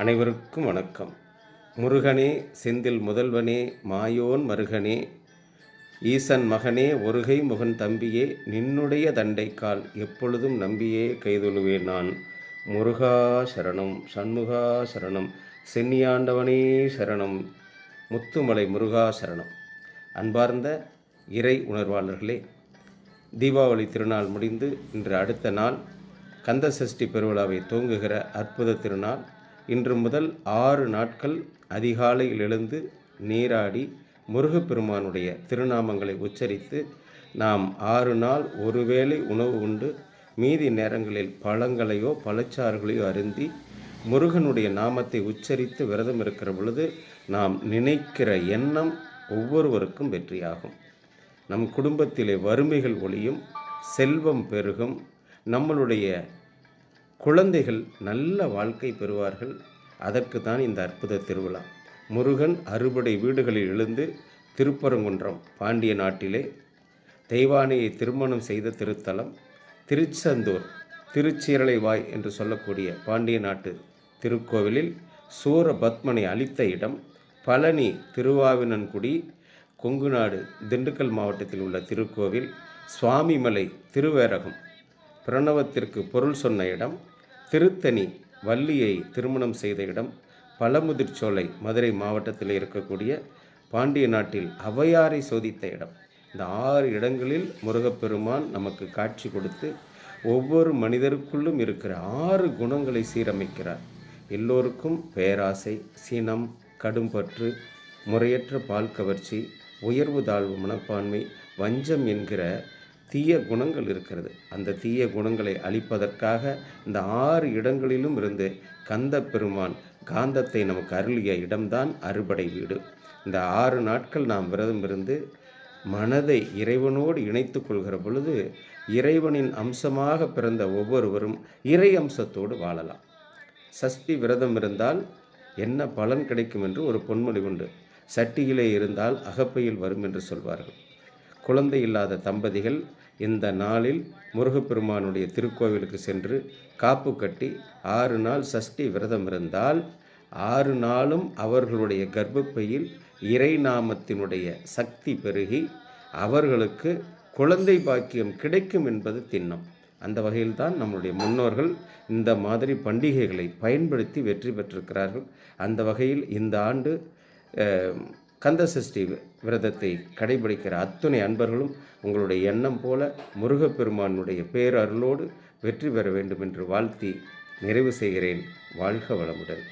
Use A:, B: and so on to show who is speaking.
A: அனைவருக்கும் வணக்கம். முருகனே செந்தில் முதல்வனே மாயோன் மருகனே ஈசன் மகனே ஒருகை முகன் தம்பியே நின்னுடைய தண்டைக்கால் எப்பொழுதும் நம்பியே கைதொழுவேன் நான். முருகா சரணம் சண்முகா சரணம் சென்னியாண்டவனே சரணம் முத்துமலை முருகா சரணம். அன்பார்ந்த இறை உணர்வாளர்களே தீபாவளி திருநாள் முடிந்து இன்று அடுத்த நாள் கந்த சஷ்டி பெருவிழாவை துவங்குகிற அற்புத திருநாள் இன்று முதல் ஆறு நாட்கள் அதிகாலையில் எழுந்து நீராடி முருகப்பெருமானுடைய திருநாமங்களை உச்சரித்து நாம் ஆறு நாள் ஒருவேளை உணவு உண்டு. மீதி நேரங்களில் பழங்களையோ பழச்சாறுகளையோ அருந்தி முருகனுடைய நாமத்தை உச்சரித்து விரதம் இருக்கிற பொழுது நாம் நினைக்கிற எண்ணம் ஒவ்வொருவருக்கும் வெற்றியாகும். நம் குடும்பத்திலே வறுமைகள் ஒளியும் செல்வம் பெருகும். நம்மளுடைய குழந்தைகள் நல்ல வாழ்க்கை பெறுவார்கள். அதற்கு தான் இந்த அற்புத திருவிழா. முருகன் அறுபடை வீடுகளில் எழுந்து திருப்பரங்குன்றம் பாண்டிய நாட்டிலே தெய்வானையை திருமணம் செய்த திருத்தலம் திருச்செந்தூர் திருச்சீரலைவாய் என்று சொல்லக்கூடிய பாண்டிய நாட்டு திருக்கோவிலில் சூரபத்மனை அளித்த இடம் பழனி திருவாவினன்குடி கொங்குநாடு திண்டுக்கல் மாவட்டத்தில் உள்ள திருக்கோவில் சுவாமிமலை திருவேரகம். பிரணவத்திற்கு பொருள் சொன்ன இடம் திருத்தணி வள்ளியை திருமணம் செய்த இடம் பழமுதிர்ச்சோலை மதுரை மாவட்டத்தில் இருக்கக்கூடிய பாண்டிய நாட்டில் அவையாரை சோதித்த இடம். இந்த ஆறு இடங்களில் முருகப்பெருமான் நமக்கு காட்சி கொடுத்து ஒவ்வொரு மனிதருக்குள்ளும் இருக்கிற ஆறு குணங்களை சீரமைக்கிறார். எல்லோருக்கும் பேராசை சினம் கடும்பற்று முறையற்ற பால் கவர்ச்சி உயர்வு தாழ்வு மனப்பான்மை வஞ்சம் என்கிற தீய குணங்கள் இருக்கிறது. அந்த தீய குணங்களை அழிப்பதற்காக இந்த ஆறு இடங்களிலும் இருந்து கந்த பெருமான் காந்தத்தை நமக்கு அருளிய இடம்தான் அறுபடை வீடு. இந்த ஆறு நாட்கள் நாம் விரதம் இருந்து மனதை இறைவனோடு இணைத்து கொள்கிற பொழுது இறைவனின் அம்சமாக பிறந்த ஒவ்வொருவரும் இறை அம்சத்தோடு வாழலாம். சஷ்டி விரதம் இருந்தால் என்ன பலன் கிடைக்கும் என்று ஒரு பொன்மொழி உண்டு. சட்டியிலே இருந்தால் அகப்பையில் வரும் என்று சொல்வார்கள். குழந்தை இல்லாத தம்பதிகள் இந்த நாளில் முருகப்பெருமானுடைய திருக்கோவிலுக்கு சென்று காப்பு கட்டி ஆறு நாள் சஷ்டி விரதம் இருந்தால் ஆறு நாளும் அவர்களுடைய கர்ப்பப்பையில் இறை நாமத்தினுடைய சக்தி பெருகி அவர்களுக்கு குழந்தை பாக்கியம் கிடைக்கும் என்பது திண்ணம். அந்த வகையில் தான் நம்முடைய முன்னோர்கள் இந்த மாதிரி பண்டிகைகளை பயன்படுத்தி வெற்றி பெற்றிருக்கிறார்கள். அந்த வகையில் இந்த ஆண்டு கந்த சஷ்டி விரதத்தை கடைபிடிக்கிற அத்துணை அன்பர்களும் உங்களுடைய எண்ணம் போல முருகப்பெருமானுடைய பேரருளோடு வெற்றி பெற வேண்டும் என்று வாழ்த்தி நிறைவு செய்கிறேன். வாழ்க வளமுடன்.